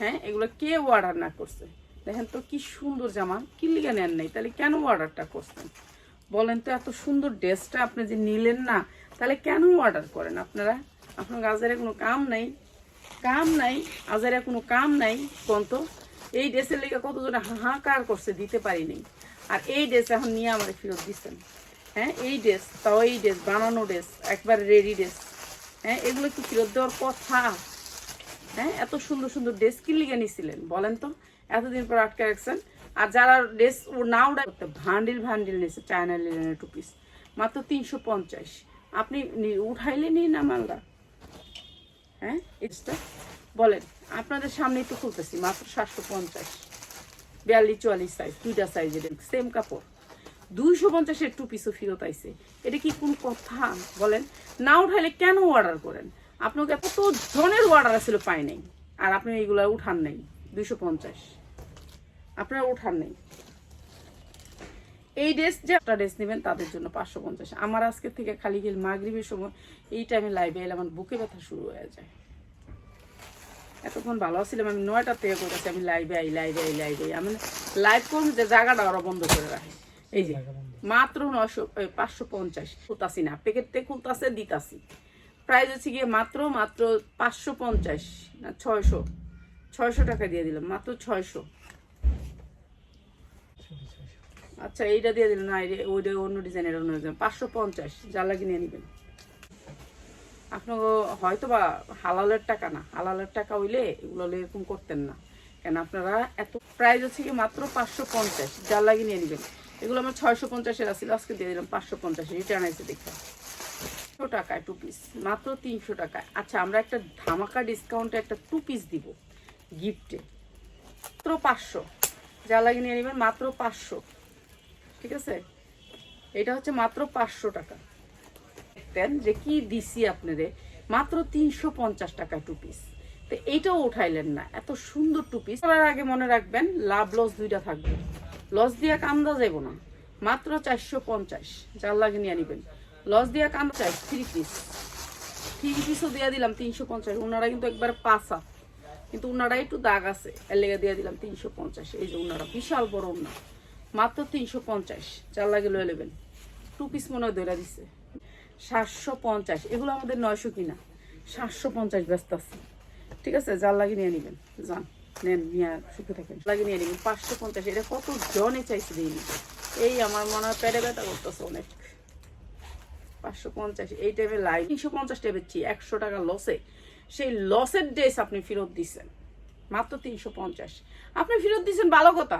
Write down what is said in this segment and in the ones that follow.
হ্যাঁ এগুলো কে অর্ডার না করছে? দেখেন তো কি সুন্দর জামা, কি লিগে নেন নাই? তাহলে কেন অর্ডারটা করছেন? বলেন তো এত সুন্দর ড্রেসটা আপনি যে নিলেন না, তাহলে কেন অর্ডার করেন আপনারা? আপনার আজারে কোনো কাম নাই কাম নাই, আজারে কোনো কাম নাই কোন তো। এই ড্রেসের লেগে কতজনে হাহাকার করছে দিতে পারিনি আর এই ড্রেস এখন নিয়ে আমাদের ফেরত দিচ্ছেন হ্যাঁ এই ড্রেস, তাও এই ড্রেস, বানানো ড্রেস, একবার রেডি ড্রেস। হ্যাঁ এগুলো কি ফেরত দেওয়ার কথা? হ্যাঁ এত সুন্দর সুন্দর ড্রেস কি লিগে নিছিলেন, বলেন তো, এতদিন পর আটকে রাখছেন। আর যারা ড্রেস না উড়া করতে, ভান্ডিল ভান্ডিল নিয়েছে চায়না লিলেনের টু পিস মাত্র তিনশো পঞ্চাশ। আপনি উঠাইলে নিন না মালদা হ্যাঁ এটা বলেন, আপনাদের সামনেই তো খুলতেছি, মাত্র সাতশো পঞ্চাশ। বিয়াল্লিশ চুয়াল্লিশ সাইজ দুইটা সাইজের সেম কাপড়। দুইশো পঞ্চাশের টু পিসও ফেরত আইছে। এটা কি কোন কথা? বলেন, না উঠাইলে কেন অর্ডার করেন? আপনাকে কত জনের অর্ডার আসলে পাই নাই। আর আপনি এইগুলো উঠান নাই দুইশো পঞ্চাশ। আপনারা উঠান নেই। এই ড্রেস যে একটা ড্রেস নেবেন তাদের জন্য পাঁচশো পঞ্চাশ। আমার আজকে থেকে খালি গেল মাগরিবের সময় এই টাইমে লাইভে এলে আমার বুকে ব্যথা শুরু হয়ে যায়। এতক্ষণ ভালো ছিলাম আমি নয়টা থেকে করতেছি আমি লাইভে আই লাইভে আই লাইভে আই। আমি লাইভ করুন যে জায়গাটা ওরা বন্ধ করে রাখে। এই যে মাত্র নশো পাঁচশো পঞ্চাশ। খুলতাছি না প্যাকেট থেকে খুলতাছে দিতাছি। প্রাইস হচ্ছে গিয়ে মাত্র মাত্র পাঁচশো পঞ্চাশ, না ছয়শো। ছয়শো টাকা দিয়ে দিলাম, মাত্র ছয়শো। আচ্ছা এইটা দিয়ে দিলেন না ওইটা অন্য ডিজাইনের অন্য ডিজাইন, পাঁচশো পঞ্চাশ যা লাগে নিয়ে নেবেন। আপনার হয়তো বা হালালের টাকা না, হালালের টাকা হইলে এগুলো এরকম করতেন না। কেন আপনারা এত প্রাইস হচ্ছে কি মাত্র পাঁচশো পঞ্চাশ যা লাগে নিয়ে নেবেন। এগুলো আমার ছয়শো পঞ্চাশের আসছিল আজকে দিয়ে দিলাম পাঁচশো পঞ্চাশ রিটার্ন আছে দেখতে। তিনশো টাকায় টু পিস মাত্র তিনশো টাকায়। আচ্ছা আমরা একটা ধামাকা ডিসকাউন্টে একটা টু পিস দিব গিফটে মাত্র পাঁচশো। যা লাগে নিয়ে নেবেন, মাত্র পাঁচশো। ঠিক আছে? এটা হচ্ছে মাত্র পাঁচশো টাকা। দেখতেন যে কি দিছি আপনারে মাত্র তিনশো পঞ্চাশ টাকা টু পিস তো এইটাও উঠাইলেন না। এত সুন্দর টু পিস করার আগে মনে রাখবেন লাভ লস দুইটা থাকবে। লস দিয়া কান্দা যাব না। মাত্র চারশো পঞ্চাশ। যার লাগে নিয়ে নিবেন। লস দিয়া কান্দা চাই থ্রি পিস থ্রি পিসও দিয়ে দিলাম তিনশো পঞ্চাশ ওনারা কিন্তু একবার পাসা কিন্তু ওনারা একটু দাগ আছে, এর লেগে দিয়ে দিলাম তিনশো পঞ্চাশ। এই যে ওনারা বিশাল বড় ওনা মাত্র তিনশো পঞ্চাশ, যার লাগে লয়ে নেবেন। টু পিস মনে হয় ধরে দিছে। সাতশো পঞ্চাশ, এগুলো আমাদের নয়শো কিনা। সাতশো পঞ্চাশ ব্যস্ত আছে। ঠিক আছে, যার লাগে নিয়ে নেবেন। যান, নেন, নিয়ে সুখে থাকেন। লাগে নিয়ে নেবেন, পাঁচশো পঞ্চাশ, এটা কত জনে চাইছে দিইনি। এই আমার মনে হয় পেটে ব্যথা করতেছে অনেক। পাঁচশো পঞ্চাশ, এই টাইমে লাইন তিনশো পঞ্চাশ বেচছি একশো টাকা লসে সেই লসের ড্রেস আপনি ফেরত দিচ্ছেন মাত্র তিনশো পঞ্চাশ। আপনি ফেরত দিচ্ছেন ভালো কথা।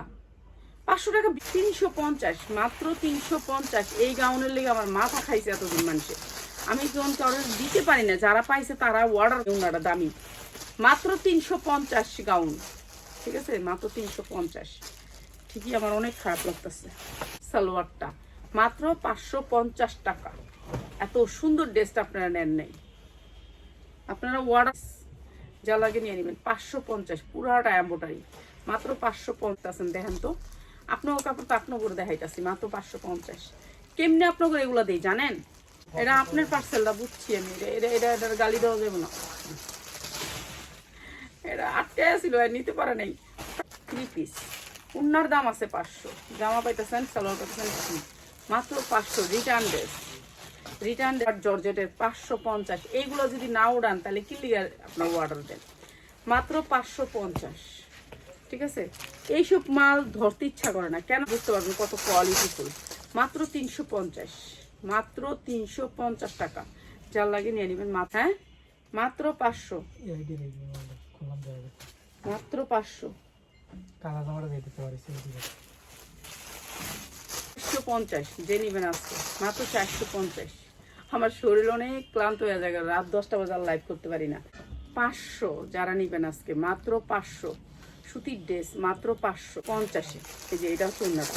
পাঁচশো টাকা তিনশো পঞ্চাশ, মাত্র তিনশো পঞ্চাশ। এই গাউনের লেগে আমার মাথা খাইছে এতদিন মানুষের। আমি যখন কারোর দিতে পারি না, যারা পাইছে তারা অর্ডার ওনারা দামি। মাত্র তিনশো পঞ্চাশ গাউন ঠিক আছে? মাত্র তিনশো পঞ্চাশ। ঠিকই আমার অনেক খারাপ লাগতেছে। সালোয়ারটা। মাত্র পাঁচশো পঞ্চাশ টাকা। এত সুন্দর ড্রেসটা আপনারা নেন নাই। আপনারা অর্ডার যা লাগে নিয়ে নেবেন, পাঁচশো পঞ্চাশ, পুরাটা এম্বোটারি মাত্র পাঁচশো পঞ্চাশ দেখেন তো। আপনার কাপড় তো আপনার করে দেখাইতেছি, মাত্র পাঁচশো পঞ্চাশ। কেমনি আপনার করে এগুলো দিই, জানেন? এটা আপনার পার্সেলটা বুঝছি আমি। এটা এটা এটা এটার গালি দেওয়া যাবে না। এটা আটকে ছিল আর নিতে পারে নাই। থ্রি পিস উন্নার দাম আছে পাঁচশো। জামা পাইতেছেন, সালোয়ার পাইতেছেন। মাত্র পাঁচশো রিটার্ন ড্রেস রিটার্ন জর্জেটের পাঁচশো পঞ্চাশ। এইগুলো যদি না উড়ান তাহলে কি লিগার আপনার অর্ডার দেন মাত্র পাঁচশো পঞ্চাশ। ঠিক আছে? এইসব মাল ধরতে ইচ্ছা করে না। কেন? বুঝতে পারবেন কত কোয়ালিটিফুল মাত্র তিনশো পঞ্চাশ। মাত্র তিনশো পঞ্চাশ টাকা। যার লাগে নিয়ে নেবেন। মাত্র হ্যাঁ? মাত্র পাঁচশো। মাত্র পাঁচশো কালা জামাটা দিয়ে দিতে পারিস এইটি দেখ। চারশো পঞ্চাশ, যে আজকে, মাত্র চারশো পঞ্চাশ। আমার শরীর অনেক ক্লান্ত হয়ে যায়, রাত দশটা বাজার লাইভ করতে পারি না। পাঁচশো যারা আজকে, মাত্র পাঁচশো। সুতির ড্রেস মাত্র পাঁচশো পঞ্চাশে। এই যে এটা হচ্ছে উন্নত।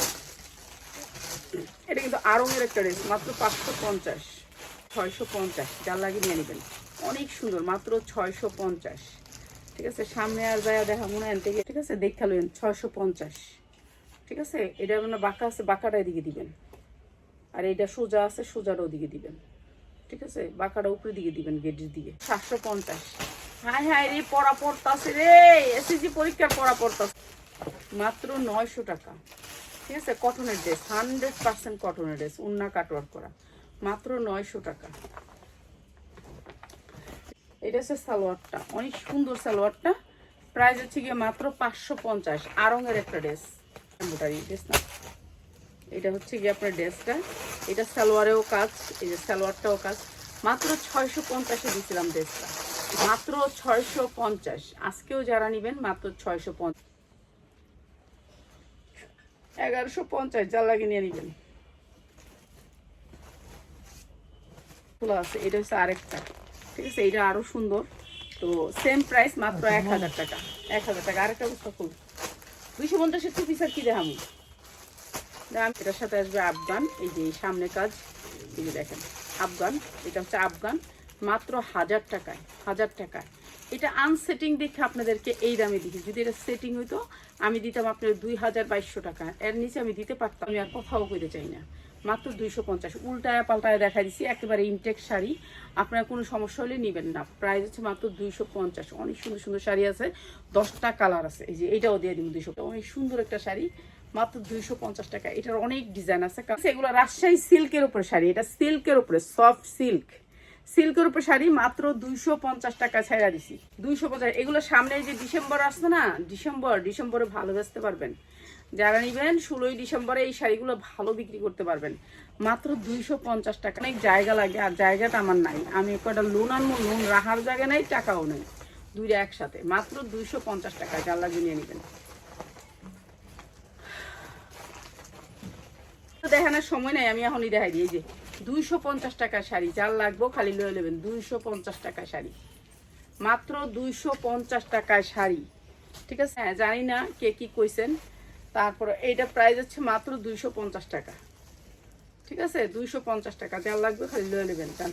এটা কিন্তু আরঙের একটা ড্রেস মাত্র পাঁচশো পঞ্চাশ। ছয়শো পঞ্চাশ, যার লাগে নিয়ে নেবেন। অনেক সুন্দর, মাত্র ছয়শো পঞ্চাশ। ঠিক আছে, সামনে আর যায় দেখা মনে থেকে ঠিক আছে, দেখা লইন ছয়শো পঞ্চাশ। ঠিক আছে? এটা মানে বাঁকা আছে, বাঁকাটা এদিকে দিবেন। আর এটা সোজা আছে, সোজাটা ওদিকে দিবেন। ঠিক আছে? বাঁকাটা উপরে দিকে দিবেন, গেটের দিকে। সাতশো পঞ্চাশ। হাই হাই রে, পড়া পড়তাছে রে। এসএসসি পরীক্ষার পড়া পড়তাছে। মাত্র নয়শো টাকা। ঠিক আছে? কটনের ড্রেস, হান্ড্রেড পার্সেন্ট কটনের ড্রেস, উন্না কাটওয়ার করা। মাত্র নয়শো টাকা। এটা হচ্ছে সালোয়ারটা। অনেক সুন্দর সালোয়ারটা। প্রাইস হচ্ছে গিয়ে মাত্র পাঁচশো পঞ্চাশ। আরঙের একটা ড্রেস। এম্বোটারি ড্রেস না এটা হচ্ছে গিয়ে আপনার ড্রেসটা। এটা সালোয়ারেও কাজ এই যে সালোয়ারটাও কাজ। মাত্র ছয়শো পঞ্চাশে দিয়েছিলাম ড্রেসটা। মাত্র ছয়শো পঞ্চাশ। আজকেও যারা নেবেন মাত্র ছয়শো পঞ্চাশ। এগারোশো পঞ্চাশ যা লাগে নিয়ে নেবেন। খোলা আছে এটা হচ্ছে আরেকটা। ঠিক আছে এটা আরও সুন্দর। তো সেম প্রাইস মাত্র এক হাজার টাকা। এক হাজার টাকা আরেকটা বুঝতে ফুল দুইশো পঞ্চাশের টু পিসার কি দেখামু দাম এটার সাথে আসবে আফগান, এই যে সামনে কাজ, এই যে দেখেন, আফগান, এটা হচ্ছে আফগান, মাত্র হাজার টাকায় হাজার টাকায়। এটা আনসেটিং দেখে আপনাদেরকে এই দামে দিচ্ছি যদি এটা সেটিং হইতো, আমি দিতাম আপনার দুই হাজার বাইশশো টাকা। এর নিচে আমি দিতে পারতাম, আমি আর কোথাও করতে চাই না। মাত্র দুইশো পঞ্চাশ। উল্টায় পাল্টায় দেখা দিচ্ছি একেবারে ইনটেক শাড়ি। আপনার কোনো সমস্যা হলে নেবেন না। প্রাইস হচ্ছে মাত্র দুইশো পঞ্চাশ। অনেক সুন্দর সুন্দর শাড়ি আছে, দশটা কালার আছে। এই যে এটাও দিয়ে দিব দুইশো। অনেক সুন্দর একটা শাড়ি, মাত্র দুইশো পঞ্চাশ টাকা। এটার অনেক ডিজাইন আছে। এগুলো রাজশাহী সিল্কের উপরে শাড়ি। এটা সিল্কের উপরে সফট সিল্ক সিল্কের উপর শাড়ি মাত্র দুইশো পঞ্চাশ টাকা ছেড়া দিছি। দুইশো পঞ্চাশ, এগুলো সামনে যে ডিসেম্বর আসছে না, ডিসেম্বর, ডিসেম্বরে ভালো বেচতে পারবেন। যারা নিবেন, ষোলোই ডিসেম্বরে এই শাড়িগুলো ভালো বিক্রি করতে পারবেন। মাত্র দুইশো পঞ্চাশ টাকা। অনেক জায়গা লাগে, আর জায়গাটা আমার নাই। আমি কটা লোন আনব, লোন রাহার জায়গা নেই, টাকাও নেই। দুইটা একসাথে। মাত্র দুইশো পঞ্চাশ টাকা, যার লাগবে নিয়ে নেবেন। দেখানোর সময় নাই, আমি এখনই দেখাই দিই যে। দুইশো পঞ্চাশ টাকা শাড়ি, যার লাগবো খালি লয়ে নেবেন দুইশো পঞ্চাশ টাকা শাড়ি। মাত্র দুইশো পঞ্চাশ টাকায় শাড়ি, ঠিক আছে? হ্যাঁ জানি না কে কি কইছেন। তারপরে এইটা প্রাইস হচ্ছে মাত্র দুইশো পঞ্চাশ টাকা, ঠিক আছে? দুইশো পঞ্চাশ টাকা, যার লাগবে খালি লয়ে নেবেন যান